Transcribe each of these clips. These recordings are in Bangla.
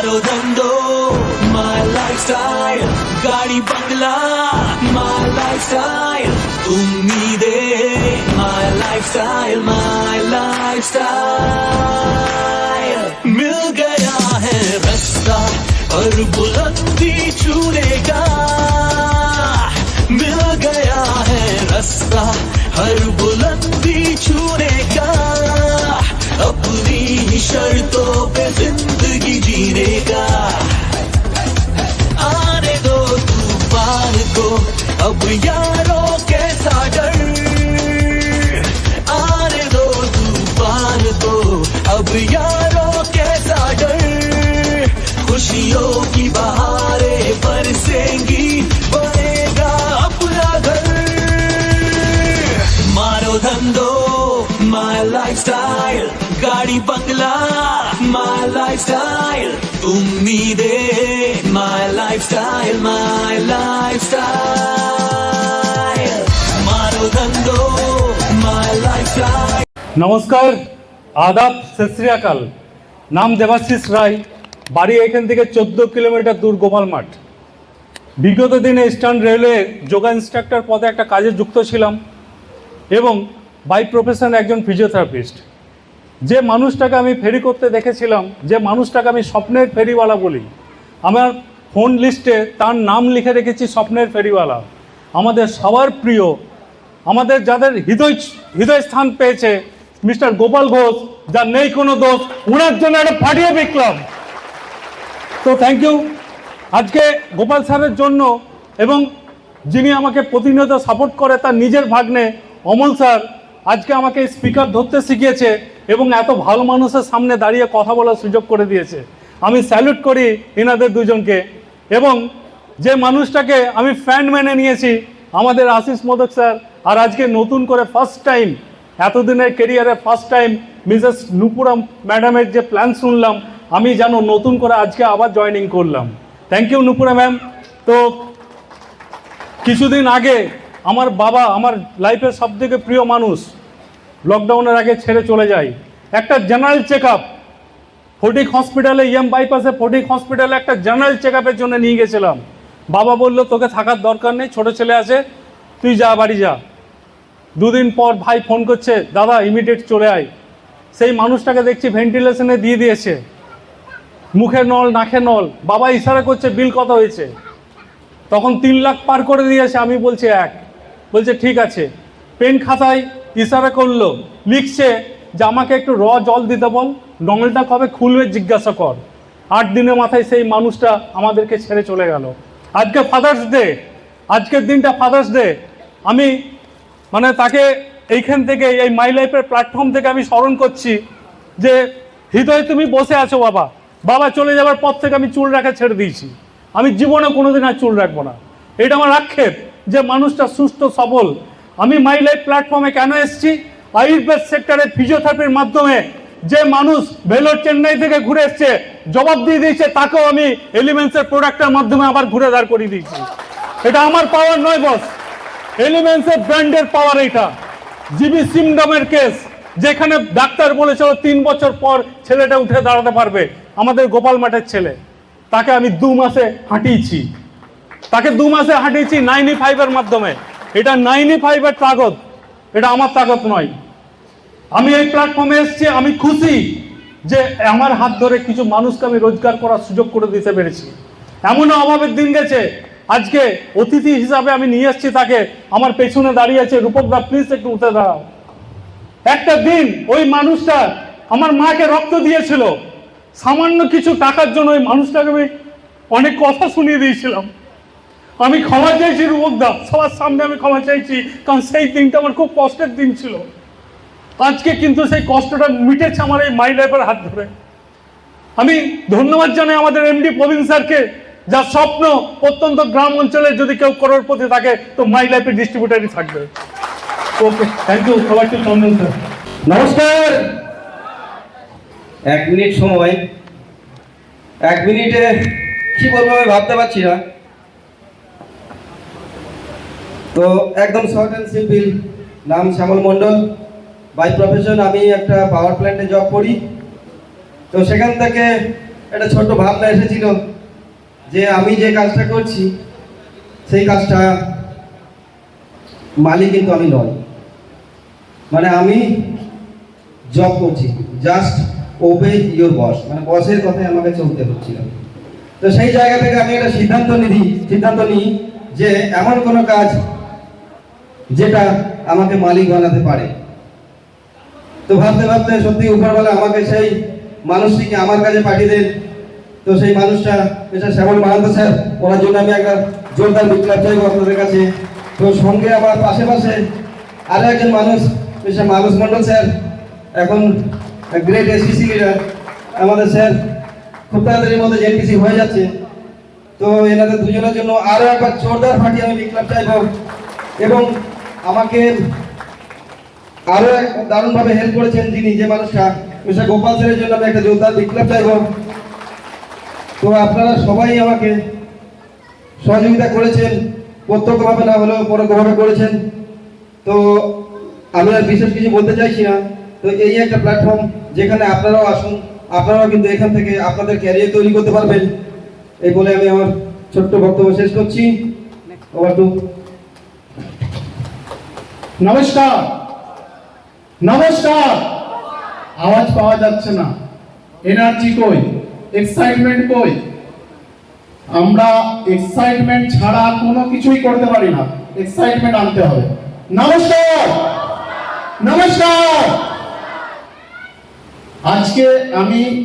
मारो धंधो माय लाइफ स्टाइल गाड़ी बंगला माय लाइफ स्टाइल उम्मीदे my lifestyle my lifestyle मिल गया है रास्ता और बुलंदी छूरेगा मिल गया है रास्ता हर बुलंदी छूरेगा अपनी शर्तों पे ज़िंदगी को। अब यारों कैसा डर आने दो, तूफ़ान को अब यारों कैसा डर खुशियों की बहारें बरसेंगी। बनेगा अपना घर। मारो धंधो माय लाइफस्टाइल गाड़ी बंगला my lifestyle Umide, my lifestyle, my lifestyle. Marudando, my lifestyle. নমস্কার আদাব সেশ্রিয়াকাল নাম দেবাশিস রায় বাড়ি এখান থেকে চোদ্দ কিলোমিটার দূর গোপাল মাঠ বিগত দিনে ইস্টার্ন রেলওয়ে যোগা ইনস্ট্রাক্টর পদে একটা কাজে যুক্ত ছিলাম এবং বাই প্রফেশন একজন ফিজিওথেরাপিস্ট যে মানুষটাকে আমি ফেরি করতে দেখেছিলাম, যে মানুষটাকে আমি স্বপ্নের ফেরিওয়ালা বলি। আমার ফোন লিস্টে তার নাম লিখে রেখেছি স্বপ্নের ফেরিওয়ালা। আমাদের সবার প্রিয়, আমাদের যাদের হৃদয় হৃদয় স্থান পেয়েছে, মিস্টার গোপাল ঘোষ, যার নেই কোনো দোষ ওনার জন্য একটা ফাটিয়ে বিক্রম। তো থ্যাংক ইউ আজকে গোপাল স্যারের জন্য এবং যিনি আমাকে প্রতিনিয়ত সাপোর্ট করে তার নিজের ভাগ্নে অমল স্যার, আজকে আমাকে স্পিকার ধরতে শিখিয়েছে। এবং এত ভালো মানুষের সামনে দাঁড়িয়ে কথা বলার সুযোগ করে দিয়েছে। আমি স্যালুট করি এনাদের দুজনকে এবং যে মানুষটাকে আমি ফ্যান মেনে নিয়েছি, আমাদের আশিস মোদক স্যার, আর আজকে নতুন করে ফার্স্ট টাইম এতদিনের কেরিয়ারে ফার্স্ট টাইম মিসেস নুপুরা ম্যাডামের যে প্ল্যান শুনলাম, আমি যেন নতুন করে আজকে আবার জয়েনিং করলাম। থ্যাংক ইউ নুপুরা ম্যাম তো কিছুদিন আগে আমার বাবা, আমার লাইফের সব থেকে প্রিয় মানুষ লকডাউনের আগে ছেড়ে চলে যায়। একটা জেনারেল চেক আপ ফটিক হসপিটালে ইএম বাইপাসে ফটিক হসপিটালে একটা জেনারেল চেক আপের জন্য নিয়ে গেছিলাম। বাবা বলল, তোকে থাকার দরকার নেই, ছোট ছেলে আছে, তুই যা, বাড়ি যা। দুদিন পর ভাই ফোন করছে, দাদা ইমিডিয়েট চলে আয়। সেই মানুষটাকে দেখছি ভেন্টিলেশনে দিয়ে দিয়েছে। মুখে নল, নাকে নল। বাবা ইশারা করছে, বিল কত হয়েছে? তখন তিন লাখ পার করে দিয়েছে, আমি বলছি, এক। বলছে, ঠিক আছে। পেন খাতায় ইশারা করল, লিখছে যে আমাকে একটু র জল দিতে বল নলটা কবে খুলবে জিজ্ঞাসা কর। আট দিনের মাথায় সেই মানুষটা আমাদেরকে ছেড়ে চলে গেল। আজকে ফাদার্স ডে আজকের দিনটা ফাদার্স ডে আমি মানে তাকে এইখান থেকে, এই মাই লাইফের প্ল্যাটফর্ম থেকে আমি স্মরণ করছি যে, হৃদয়ে তুমি বসে আছো বাবা। বাবা চলে যাওয়ার পর থেকে আমি চুল রাখা ছেড়ে দিয়েছি। আমি জীবনে কোনোদিন আর চুল রাখব না। এটা আমার আক্ষেপ যে মানুষটা সুস্থ, সবল আমি মাই লাইফ প্ল্যাটফর্মে কেন এসেছি? আয়ুর্বেদ সেক্টরে ফিজিওথেরাপির মাধ্যমে যে মানুষ ভেলোর চেন্নাই থেকে ঘুরে এসছে, জবাব দিয়ে দিয়েছে, তাকেও আমি এলিমেন্টসের প্রোডাক্টের মাধ্যমে আবার ঘুরে দাঁড় করিয়ে দিয়েছি। এটা আমার পাওয়ার নয় বস এলিমেন্টসের ব্র্যান্ডের পাওয়ার এটা জিবি সিমডমের কেস যেখানে ডাক্তার বলেছিল তিন বছর পর ছেলেটা উঠে দাঁড়াতে পারবে, আমাদের গোপাল মাঠের ছেলে। তাকে আমি দু মাসে হাঁটিয়েছি। তাকে দু মাসে হাঁটিয়েছি নাইনটি ফাইভের মাধ্যমে। এটা নাইনটি ফাইভের তাগত, এটা আমার তাগত নয়। আমি এই প্ল্যাটফর্মে এসেছি, আমি খুশি যে আমার হাত ধরে কিছু মানুষকে আমি রোজগার করার সুযোগ করে দিতে পেরেছি। এমনও অভাবের দিন গেছে, আজকে অতিথি হিসাবে আমি নিয়ে এসেছি তাকে, আমার পেছনে দাঁড়িয়ে আছে রূপকদা প্লিজ একটু উঠে দাঁড়াও। একটা দিন ওই মানুষটা আমার মাকে রক্ত দিয়েছিল, সামান্য কিছু টাকার জন্য ওই মানুষটাকে আমি অনেক কথা শুনিয়ে দিয়েছিলাম। আমি ক্ষমা চাইছি রূপকদা সবার সামনে আমি ক্ষমা চাইছি, কারণ সেই দিনটা আমার খুব কষ্টের দিন ছিল। আজকে কিন্তু সেই কষ্টটা মিটেছে আমার এই মাই লাইফের হাত ধরে। আমি ধন্যবাদ জানাই আমাদের এমডি প্রবীণ স্যারকে, যার স্বপ্ন অত্যন্ত গ্রাম অঞ্চলে যদি কেউ করোড়পতি থাকে, তো মাই লাইফের ডিস্ট্রিবিউটারই থাকবে। ওকে থ্যাংক ইউ সবাইকে চন্দন স্যার। নমস্কার। এক মিনিট সময়। এক মিনিটে কি বলব আমি ভাবতে পারছি না। তো একদম শর্ট অ্যান্ড সিম্পল নাম শ্যামল মণ্ডল। বাই প্রফেশন আমি একটা পাওয়ার প্ল্যান্টে জব করি। তো সেখান থেকে একটা ছোট্ট ভাবনা এসেছিল যে আমি যে কাজটা করছি, সেই কাজটা মালিক কিন্তু আমি নয়। মানে আমি জব করছি। জাস্ট ওবে ইউর বস মানে বসের কথায় আমাকে চলতে হচ্ছিল। তো সেই জায়গা থেকে আমি একটা সিদ্ধান্ত নিই সিদ্ধান্ত নিই যে এমন কোনো কাজ যেটা আমাকে মালিক বানাতে পারে। তো ভাবতে ভাবতে সত্যি উপরবেলা আমাকে সেই মানুষটিকে আমার কাছে পাঠিয়ে দেন। তো সেই মানুষটা মিস্টার শ্যামল মাহান্ত স্যার, ওনার জন্য আমি একটা জোরদার বিপ্লব চাইব আপনাদের কাছে। তো সঙ্গে আমার পাশে পাশে আরও একজন মানুষ, মিস্টার মানুষ মণ্ডল স্যার, এখন গ্রেট এসপিসি লিডার। আমাদের স্যার খুব তাড়াতাড়ির মধ্যে জেনপিসি হয়ে যাচ্ছে। তো এনাদের দুজনের জন্য আরও একবার জোরদার ফাটিয়ে আমি বিপ্লব চাইব। এবং আমাকে আরও দারুণভাবে হেল্প করেছেন যিনি, যে মানুষটা, মিস্টার গোপাল স্যারের জন্য আমি একটা জোরদার বিপ্লব চাইব। তো আপনারা সবাই আমাকে সহযোগিতা করেছেন, প্রত্যক্ষভাবে না হলেও পরোক্ষভাবে করেছেন। তো আমি আর বিশেষ কিছু বলতে চাইছি না। তো এই একটা প্ল্যাটফর্ম যেখানে আপনারাও আসুন, আপনারাও কিন্তু এখান থেকে আপনাদের ক্যারিয়ার তৈরি করতে পারবেন। এই বলে আমি আমার ছোট্ট বক্তব্য শেষ করছি। ওভার টু নমস্কার। নমস্কার। আওয়াজ পাওয়া যাচ্ছে না। এনার্জি কই? এক্সাইটমেন্ট কই? আমরা এক্সাইটমেন্ট ছাড়া কোনো কিছুই করতে পারি না। এক্সাইটমেন্ট আনতে হবে। নমস্কার। নমস্কার। আজকে আমি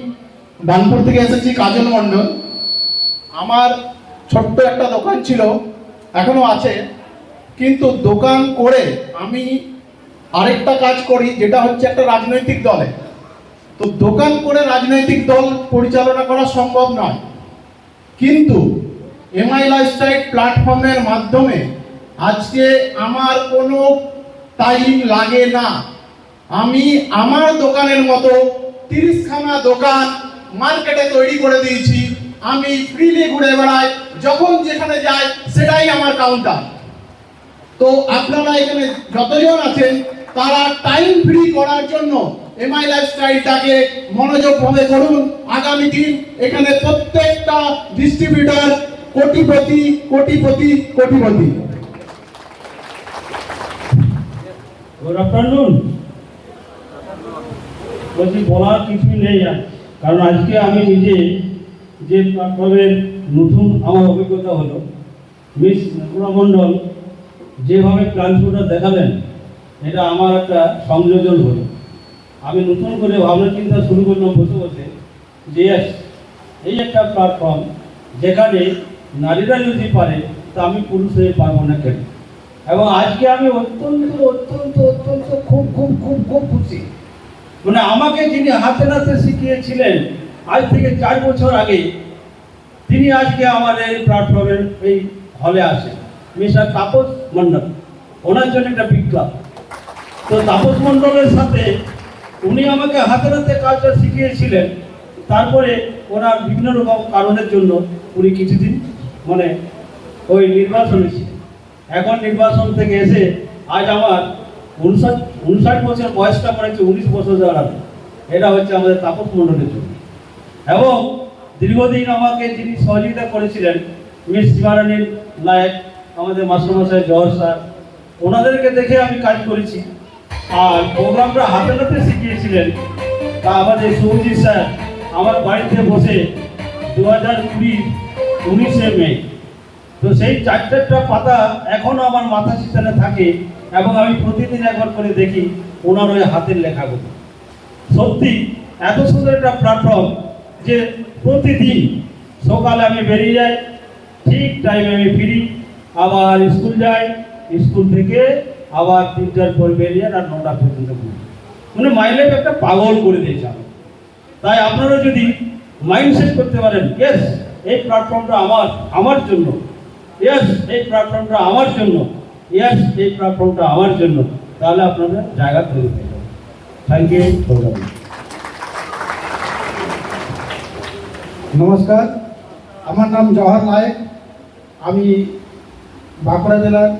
বানপুর থেকে এসেছি কাজল মণ্ডল। আমার ছোট্ট একটা দোকান ছিল, এখনও আছে। কিন্তু দোকান করে আমি আরেকটা কাজ করি, যেটা হচ্ছে একটা রাজনৈতিক দলে। তো দোকান করে রাজনৈতিক দল পরিচালনা করা সম্ভব নয়। কিন্তু এমআই লাইফস্টাইল প্ল্যাটফর্মের মাধ্যমে আজকে আমার কোনো টাইম লাগে না। আমি আমার দোকানের মতো তিরিশখানা দোকান মার্কেটে তৈরি করে দিয়েছি। আমি ফ্রিলি ঘুরে বেড়াই, যখন যেখানে যাই, সেটাই আমার কাউন্টার তো আপনারা এখানে যতজন আছেন, তারা টাইম ফ্রি করার জন্য এমআই লাইফস্টাইলটাকে মনোযোগভাবে করুন। আগামী দিন এখানে প্রত্যেকটা ডিস্ট্রিবিউটর কোটিপতি কোটিপতি কোটিপতি। গুড আফটারনুন বলছি, বলার কিছুই নেই আর। কারণ আজকে আমি নিজে যে প্ল্যাটফর্মের নতুন আমার অভিজ্ঞতা হলো, মিস মণ্ডল যেভাবে প্ল্যানটা দেখালেন এটা আমার একটা সংযোজন হলো। আমি নতুন করে ভাবনা চিন্তা শুরু করলাম বসে বসে যে এই একটা প্ল্যাটফর্ম যেখানে নারীরা যদি পারে, তা আমি পুরুষ হয়ে পারব না কেন? এবং আজকে আমি অত্যন্ত অত্যন্ত অত্যন্ত খুব খুব খুব খুব খুশি। মানে আমাকে যিনি হাতে নাতে শিখিয়েছিলেন, আজ থেকে চার বছর আগে, তিনি আজকে আমার এই প্ল্যাটফর্মের এই হলে আসেন। মিস্টার তাপস মণ্ডল। ওনার জন্য একটা বিপ্লব তো তাপস মণ্ডলের সাথে উনি আমাকে হাতে নাতে কাজটা শিখিয়েছিলেন। তারপরে ওনার বিভিন্ন রকম কারণের জন্য উনি কিছুদিন মানে ওই নির্বাচনে ছিলেন। এখন নির্বাচন থেকে এসে আজ আমার উনষাট উনষাট বছর বয়সটা করেছে উনিশ বছর দাঁড়ানো এটা হচ্ছে আমাদের তাপস মণ্ডলের জন্য। এবং দীর্ঘদিন আমাকে যিনি সহযোগিতা করেছিলেন, মিস সীমারানীর নায়ক আমাদের মাস্টারমশাই জহর স্যার, ওনাদেরকে দেখে আমি কাজ করেছি। আর প্রোগ্রামটা হাতে হাতে শিখিয়েছিলেন। তা আমাদের সৌজিৎ স্যার আমার বাড়িতে বসে দু হাজার কুড়ি উনিশে মে। তো সেই চার চারটা পাতা এখনও আমার মাথা চিন্তানে থাকে এবং আমি প্রতিদিন একবার করে দেখি ওনার ওই হাতের লেখাগুলো। সত্যি, এত সুন্দর একটা প্ল্যাটফর্ম যে প্রতিদিন সকালে আমি বেরিয়ে যাই, ঠিক টাইমে আমি ফিরি। আবার স্কুল যাই, স্কুল থেকে আবার তিনটার পর বেরিয়ে আর নটা পর্যন্ত ঘুরি মানে মাইলেজ একটা পাগল করে দিয়েছে তাই আপনারা যদি মাইন্ড সেট করতে পারেন ইয়েস এই প্ল্যাটফর্মটা আমার আমার জন্য। ইয়েস এই প্ল্যাটফর্মটা আমার জন্য। ইয়েস এই প্ল্যাটফর্মটা আমার জন্য। তাহলে আপনাদের জায়গা তৈরি হয়ে যাবে। থ্যাংক ইউ নমস্কার। আমার নাম জওয়াহর নায়েক। আমি বাঁকুড়া জেলার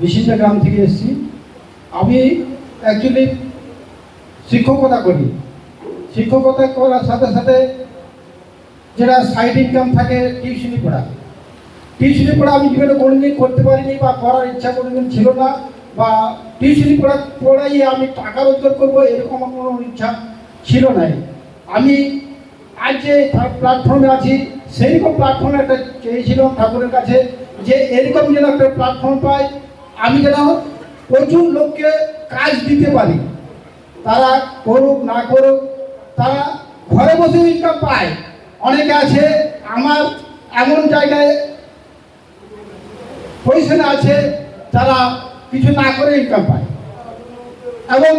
বিশিষ্টা গ্রাম থেকে এসেছি। আমি অ্যাকচুয়ালি শিক্ষকতা করি। শিক্ষকতা করার সাথে সাথে যেটা সাইড ইনকাম থাকে টিউশনি পড়া। টিউশনি পড়া আমি জীবনে কোনোদিন করতে পারিনি বা করার ইচ্ছা কোনোদিন ছিল না বা টিউশনি পড়া, পড়াই আমি টাকা রোজগার করব এরকম কোনো ইচ্ছা ছিল না আমি আজ যে প্ল্যাটফর্মে আছি, সেই রকম প্ল্যাটফর্মে একটা চেয়েছিলাম ঠাকুরের কাছে। যে এরকম যেন একটা প্ল্যাটফর্ম পাই আমি যেন প্রচুর লোককে কাজ দিতে পারি। তারা করুক, না করুক, তারা ঘরে বসে ইনকাম পায়। অনেকে আছে, আমার এমন জায়গায় পজিশনে আছে, যারা কিছু না করে ইনকাম পায়। এবং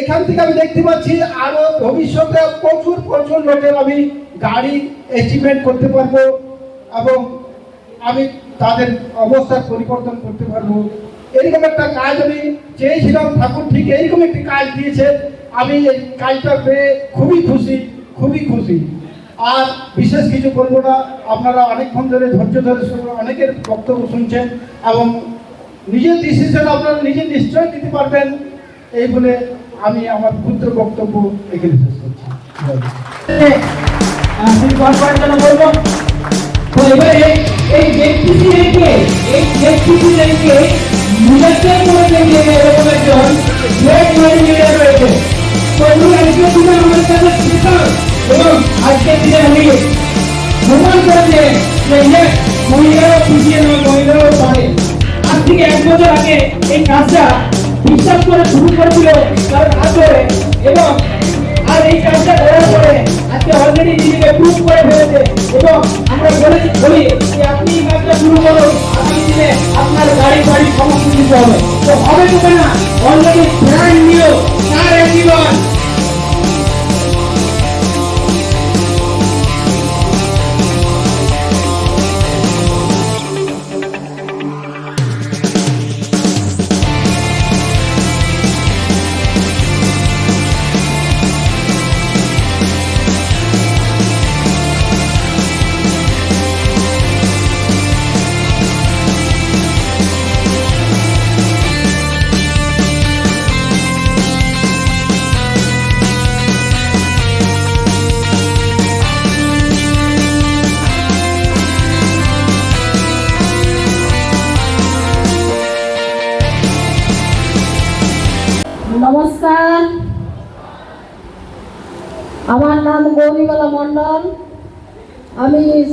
এখান থেকে আমি দেখতে পাচ্ছি, আরও ভবিষ্যতে প্রচুর প্রচুর লোকের আমি গাড়ি অ্যাচিভমেন্ট করতে পারব। এবং আমি তাদের অবস্থার পরিবর্তন করতে পারব। এরকম একটা কাজ আমি চেয়েছিলাম, ঠাকুর ঠিক এইরকম একটি কাজ দিয়েছে আমি এই কাজটা পেয়ে খুবই খুশি খুবই খুশি। আর বিশেষ কিছু বলব না, আপনারা অনেকক্ষণ ধরে ধৈর্য ধরে অনেকের বক্তব্য শুনছেন এবং নিজের ডিসিশন আপনারা নিজে নিশ্চয় নিতে পারবেন। এই বলে আমি আমার ক্ষুদ্র বক্তব্য এখানে শেষ করছি। বলব তো এবারে এই ব্যক্তি রেখে এই ব্যক্তি রেখে মুজাক্কে করে দেখে এরকম একজন গ্রেট ম্যান লিডার রয়েছে। তো উনি আজকে দিনে আমার কাছে স্পিকার এবং আজকে দিনে উনি প্রমাণ করেছে যে yes, মহিলারাও পিছিয়ে নয় মহিলারাও পারে। আজ থেকে এক বছর আগে এবং এই কাজটা করার পরে আজকে অলরেডি নিজেকে প্রুফ করে ফেলেছে। এবং আমরা বলেছি বলি যে আপনি এই কাজটা শুরু করুন আপনি দিলে আপনার গাড়ি, বাড়ি সমস্ত কিছু হবে। তো হবে তো না? অলরেডি ব্র্যান্ড নিউ কার এন্ডিওয়ান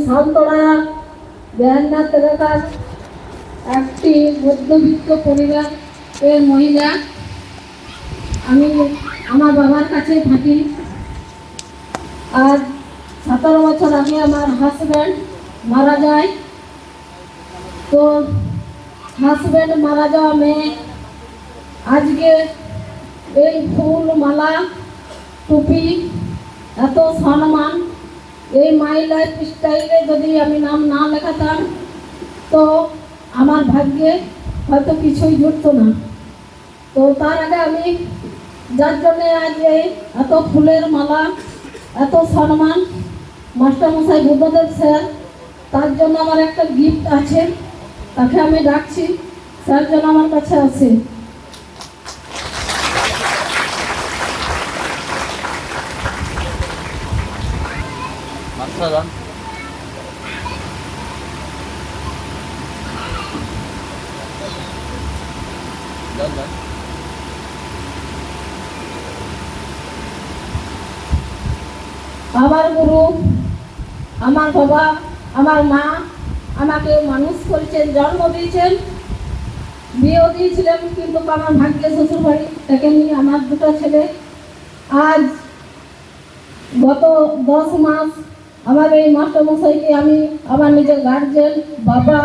সান্তরা বেহান্নাথ এলাকার একটি মধ্যবিত্ত পরিবারের মহিলা। আমি আমার বাবার কাছে থাকি। আর সতেরো বছর আগে আমার হাজব্যান্ড মারা যায়। তো হাজব্যান্ড মারা যাওয়া মেয়ে, আজকে এই ফুল মালা টুপি, এত সম্মান এই মাই লাইফ স্টাইলে যদি আমি নাম না লেখাতাম, তো আমার ভাগ্যে হয়তো কিছুই জুটতো না। তো তার আগে আমি যার জন্যে আজ এই এত ফুলের মালা, এত সম্মান, মাস্টারমশাই বুদ্ধদেব স্যার, তার জন্য আমার একটা গিফট আছে, তাকে আমি ডাকছি, স্যার যেন আমার কাছে আসে আমার গুরু, আমার বাবা, আমার মা আমাকে মানুষ করেছেন, জন্ম দিয়েছেন বিয়েও দিয়েছিলেন, কিন্তু আমার ভাগ্যে শ্বশুর বাড়ি থেকে নিয়ে আমার দুটো ছেলে। আজ গত দশ মাস আমার এই মাস্টারমশাইকে আমি আমার নিজের গার্জেন বাবা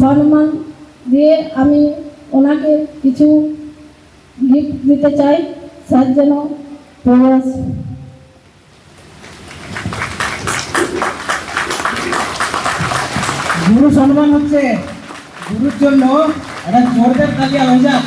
সম্মান দিয়ে আমি ওনাকে কিছু গিফট দিতে চাই। স্যার যেন গুরু সম্মান হচ্ছে, গুরুর জন্য একটা জোরদার তালিয়া হয়ে যাক।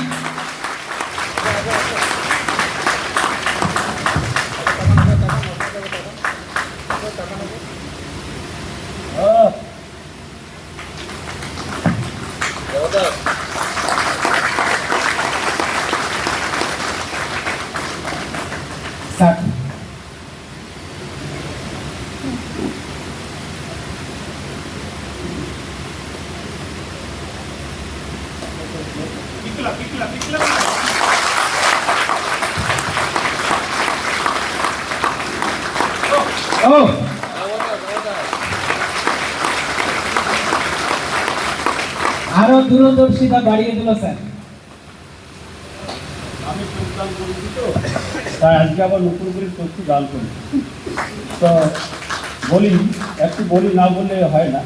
ও। আরও দূরদর্শিতা বাড়িয়ে দিল, স্যার। আমি যোগদান করেছি তো, তাই আজকে আবার নতুন করে করছি গান করি তো বলি, একটু বলি না বললে হয় না।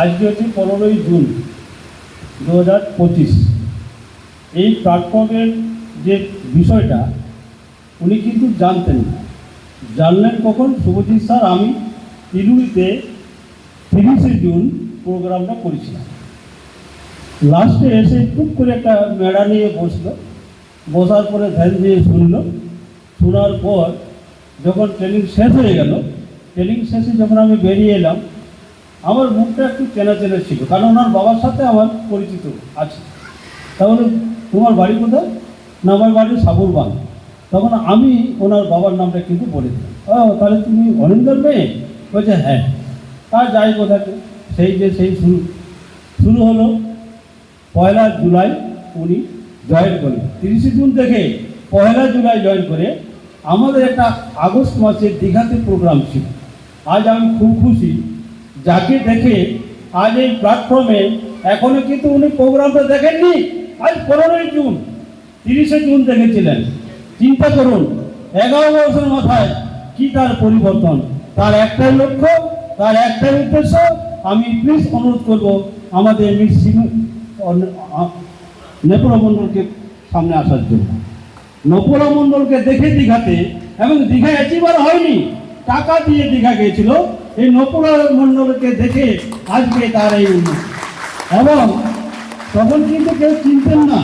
আজকে হচ্ছে পনেরোই জুন। দু হাজার পঁচিশ। এই প্ল্যাটফর্মের যে বিষয়টা, উনি কিন্তু জানতেন না। জানলেন কখন? শুভজিৎ স্যার, আমি তিরুলিতে তিরিশে জুন প্রোগ্রামটা করেছিলাম। লাস্টে এসে টুক করে একটা মেড়া নিয়ে বসল। বসার পরে ধ্যান দিয়ে শুনলো। শোনার পর যখন ট্রেনিং শেষ হয়ে গেল ট্রেনিং শেষে যখন আমি বেরিয়ে এলাম আমার মুখটা একটু চেনা চেনা ছিল, কারণ ওনার বাবার সাথে আমার পরিচিত আছে। তাহলে তোমার বাড়ি কোথায়? না, আমার বাড়ি সাবুরবাগ। তখন আমি ওনার বাবার নামটা কিন্তু বলে দিলাম। ও, তাহলে তুমি অনিন্দর মেয়ে? বলছে হ্যাঁ। আর যাই কোথাকে সেই যে সেই শুরু। শুরু হলো পয়লা জুলাই উনি জয়েন করেন তিরিশে জুন থেকে পয়লা জুলাই জয়েন করে আমাদের একটা আগস্ট মাসে দীঘাতে প্রোগ্রাম ছিল। আজ আমি খুব খুশি। যাকে দেখে আজ এই প্ল্যাটফর্মে এখনও কিন্তু উনি প্রোগ্রামটা দেখেননি। আজ পনেরোই জুন, তিরিশে জুন দেখেছিলেন। চিন্তা করুন, এগারো বছর মাথায় কি তার পরিবর্তন? তার একটাই লক্ষ্য, তার একটাই উদ্দেশ্য। আমি প্লিজ অনুরোধ করব, আমাদের মিস মণ্ডলকে সামনে আসার জন্য। নপরা দেখে দীঘাতে, এবং দীঘা অ্যাচিভার হয়নি, টাকা দিয়ে দীঘা গিয়েছিল। এই নপরা মণ্ডলকে দেখে আজকে তার এই উন্নতি। এবং তখন কিন্তু কেউ চিনতেন না।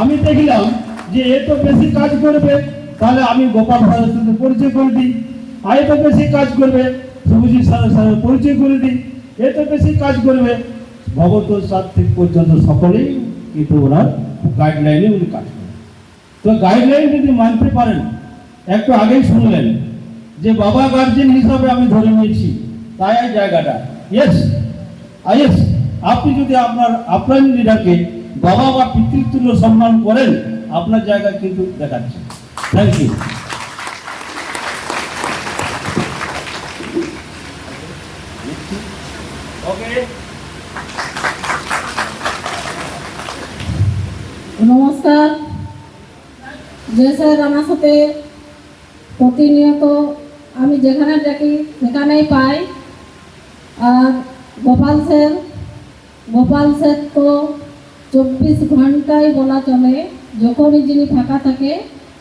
আমি দেখলাম যে এ তো বেশি কাজ করবে, তাহলে আমি গোপাল স্যারের সাথে পরিচয় করে দিই। আর এ তো বেশি কাজ করবে, শুভজিৎ স্যারের সাথে পরিচয় করে দিই। এ তো বেশি কাজ করবে। ভগত থেকে পর্যন্ত সকলেই কিন্তু ওনার গাইডলাইনে উনি কাজ করেন। তো গাইডলাইন যদি মানতে পারেন, একটু আগেই শুনলেন যে বাবা গার্জেন হিসাবে আমি ধরে নিয়েছি। তাই এই জায়গাটা ইয়েস আইএস আপনি যদি আপনার আপনার লিডারকে বাবা বা পিতৃতুল্য সম্মান করেন আপনার জায়গা কিন্তু দেখাচ্ছে। থ্যাংক ইউ নমস্কার। যে স্যার আমার সাথে প্রতিনিয়ত আমি যেখানে ডাকি সেখানেই পাই। আর গোপাল স্যার গোপাল স্যার তো চব্বিশ ঘন্টাই বলা চলে, যখনই যিনি ফাঁকা থাকে,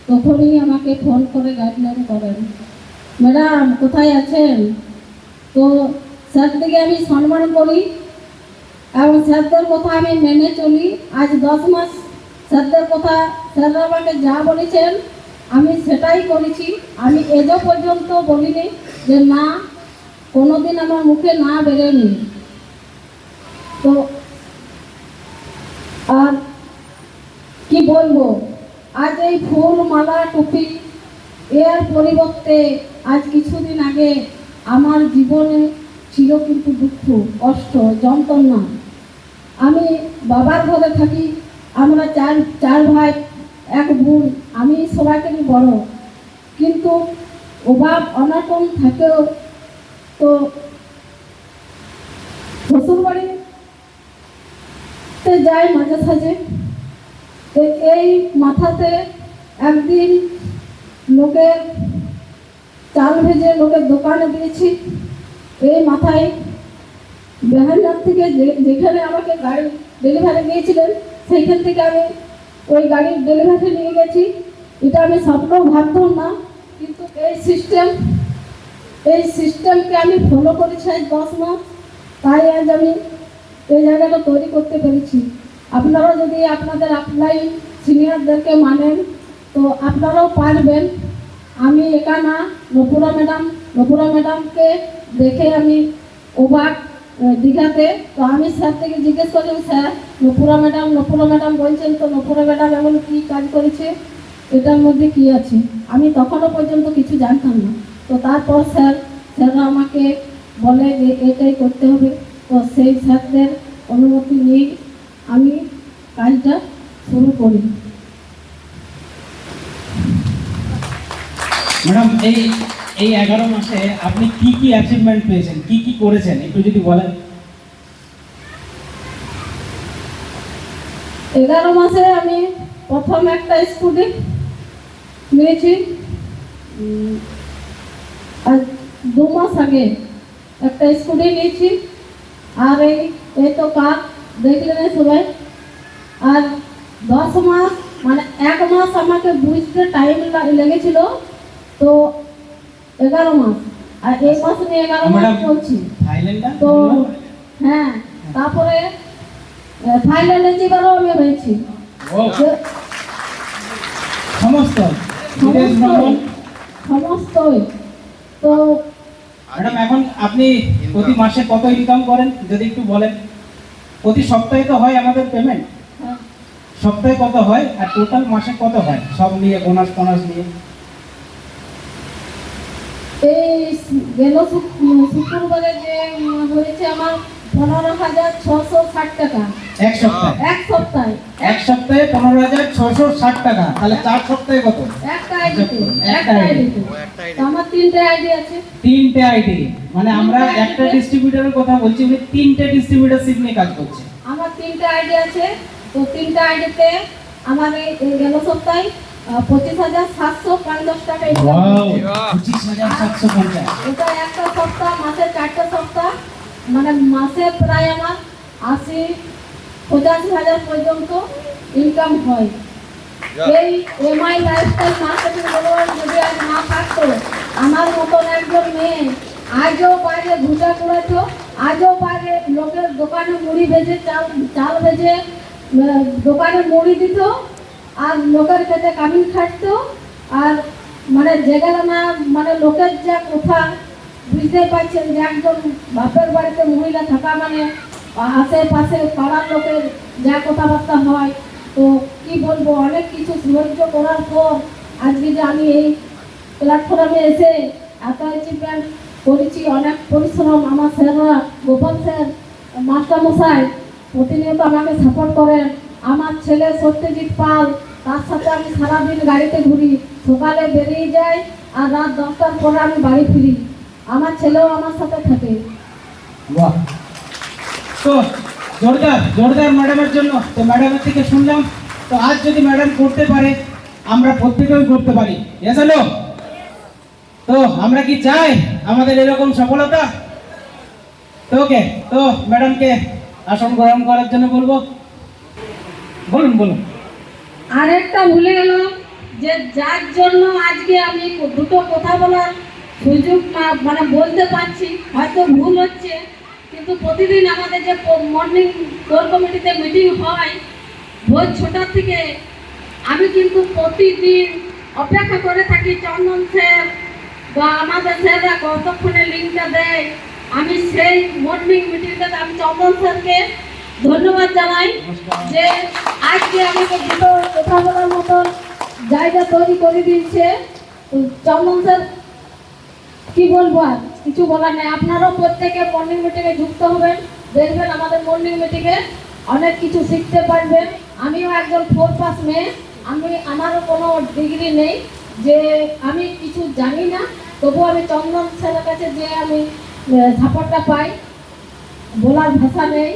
তখনই আমাকে ফোন করে গাইডলাইন করেন। ম্যাডাম, কোথায় আছেন? তো স্যার থেকে আমি সম্মান করি, এবং স্যারদের কথা আমি মেনে চলি। আজ দশ মাস স্যারদের কথা স্যাররা আমাকে যা বলেছেন, আমি সেটাই করেছি। আমি এজও পর্যন্ত বলিনি যে না কোনোদিন আমার মুখে না বেরোয়নি। তো আর কি বলব? আজ এই ফুল, মালা, টুপি এর পরিবর্তে আজ কিছুদিন আগে আমার জীবনে ছিল কিন্তু দুঃখ, কষ্ট, যন্ত্রণা। আমি বাবার ঘরে থাকি, আমরা চার চার ভাই, এক বোন, আমি সবাইকে বড়। কিন্তু অভাব, অনাটন থাকেও তো শ্বশুর বাড়িতে যাই মাঝে সাঝে এই মাথাতে একদিন লোকের চাল ভেজে লোকের দোকানে দিয়েছি। এই মাথায় বেহারনাথ থেকে যেখানে আমাকে গাড়ি ডেলিভারি দিয়েছিলেন, সেইখান থেকে আমি ওই গাড়ির ডেলিভারি নিয়ে গেছি। এটা আমি স্বপ্নও ভাবতাম না, কিন্তু এই সিস্টেম এই সিস্টেমকে আমি ফলো করেছি আজ দশ মাস তাই আজ আমি এই জায়গাটা তৈরি করতে পেরেছি। আপনারা যদি আপনাদের আপলাই সিনিয়রদেরকে মানেন তো আপনারাও পারবেন। আমি একা না নপুরা ম্যাডাম নপুরা ম্যাডামকে দেখে আমি আহ, দীঘাতে। তো আমি স্যার থেকে জিজ্ঞেস করলাম স্যার নপুরা ম্যাডাম নপুরা ম্যাডাম বলছেন তো নপুরা ম্যাডাম এমন কী কাজ করেছে? এটার মধ্যে কি আছে? আমি তখনও পর্যন্ত কিছু জানতাম না। তো তারপর স্যার স্যাররা আমাকে বলে যে এটাই করতে হবে। তো সেই স্যারদের অনুমতি নিয়ে আমি কাজটা শুরু করি। ম্যাডাম এই এই এগারো মাসে আপনি কি কি অ্যাচিভমেন্ট পেয়েছেন? কি কি করেছেন? একটু যদি বলেন। এগারো মাসে আমি প্রথম একটা স্কুটি নিয়েছি আর দু মাস আগে একটা স্কুটি নিয়েছি আর এই এই তো কাক দেখলেন সবাই? আর দশ মাস মানে এক মাস আমাকে বুঝতে টাইম লেগেছিল তো এগারো মাস। আর এই মাস নিয়ে এগারো মাস চলছি। তো হ্যাঁ তারপরে থাইল্যান্ডে যেবারও আমি হয়েছি। সমস্ত সমস্ত সমস্তই। তো ম্যাডাম এখন আপনি প্রতি মাসে কত ইনকাম করেন? যদি একটু বলেন। প্রতি সপ্তাহে তো হয় আমাদের পেমেন্ট হ্যাঁ, সপ্তাহে কত হয় আর টোটাল মাসে কত হয়? সব নিয়ে বোনাস টোনাস নিয়ে। এই গেল শুক্রবারে যে হয়েছে আমার পনেরো হাজার ছশো ষাট টাকা। এক সপ্তাহে। এক সপ্তাহে। এক সপ্তাহে পনেরো হাজার ছশো ষাট টাকা। তাহলে চার সপ্তাহে কত? একটা আইডিতে একটা একটা আইডিতে আমার তিনটে আইডি আছে। তিনটে আইডি। মানে আমরা একটা ডিস্ট্রিবিউটারের কথা বলছি উনি তিনটে ডিস্ট্রিবিউটারশিপ নিয়ে কাজ করছে। আমার তিনটে আইডি আছে। তো তিনটে আইডিতে আমার এই গেল সপ্তাহে পঁচিশ হাজার সাতশো পঞ্চাশ টাকা। পঁচিশ হাজার সাতশো পঞ্চাশ। এটা একটা সপ্তাহ মাসে চারটে সপ্তাহ। মানে মাসে প্রায় আমার আশি পঁচাশি হাজার পর্যন্ত ইনকাম হয়। এই এমআই লাইফস্টাইল মার্কেটিং বলবেন যদি আজ না থাকতো আমার মতন একজন মেয়ে আজও বাইরে ঘুষা করেছ আজও বাইরে লোকের দোকানে মুড়ি ভেজে চাল চাল ভেজে দোকানে মুড়ি দিত আর লোকের খেতে কামিন খাটতো আর মানে যেগুলো না মানে লোকের যা কথা বুঝতে পারছেন যে একজন বাপের বাড়িতে মহিলা থাকা মানে আশেপাশে পাড়ার লোকের যা কথাবার্তা হয়, তো কি বলব, অনেক কিছু সহ্য করার পর আজকে যে আমি এই প্ল্যাটফর্মে এসে এত অ্যাচিভমেন্ট করেছি, অনেক পরিশ্রম আমার স্যাররা, গোপাল স্যার, মাস্টারমশাই প্রতিনিয়ত আমাকে সাপোর্ট করেন। আমার ছেলে সত্যজিৎ পাল, তার সাথে আমি সারাদিন গাড়িতে ঘুরি। সকালে বেরিয়ে যাই আর রাত দশটার পরে আমি বাড়ি ফিরি। আমার ছেলেও আমার সাথে থাকে। বাহ। তো জোরদার জোরদার ম্যাডামের জন্য। তো ম্যাডামের থেকে শুনলাম তো আজ যদি ম্যাডাম করতে পারে আমরা প্রত্যেকেই করতে পারি। এসালো তো আমরা কি চাই আমাদের এরকম সফলতা? তো ওকে তো ম্যাডামকে আসন গ্রহণ করার জন্য বলব। বলুন বলুন। আরেকটা ভুলে গেলাম যে যার জন্য আজকে আমি দুটো কথা বলার সুযোগ মানে বলতে পারছি, হয়তো ভুল হচ্ছে, কিন্তু প্রতিদিন আমাদের যে মর্নিং কোর কমিটিতে মিটিং হয়, ভোর ছটার থেকে আমি কিন্তু প্রতিদিন অপেক্ষা করে থাকি চন্দন স্যার বা আমাদের স্যাররা কতক্ষণে লিঙ্কটা দেয়। আমি সেই মর্নিং মিটিংটাতে আমি চন্দন স্যারকে ধন্যবাদ জানাই যে আজকে আমাকে দুটো কথা বলার মতন জায়গা তৈরি করে দিচ্ছে তো চন্দন স্যার কি বলব আর? কিছু বলার নেই। আপনারাও প্রত্যেকে মর্নিং মিটিংয়ে যুক্ত হবেন। দেখবেন আমাদের মর্নিং মিটিংয়ে অনেক কিছু শিখতে পারবেন। আমিও একজন ফোর পাস মেয়ে। আমি, আমারও কোনো ডিগ্রি নেই। যে আমি কিছু জানি না তবু আমি চন্দন স্যারের কাছে যে আমি সাপোর্টটা পাই, বলার ভাষা নেই।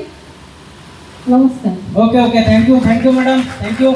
নমস্কার। Okay okay thank you thank you madam thank you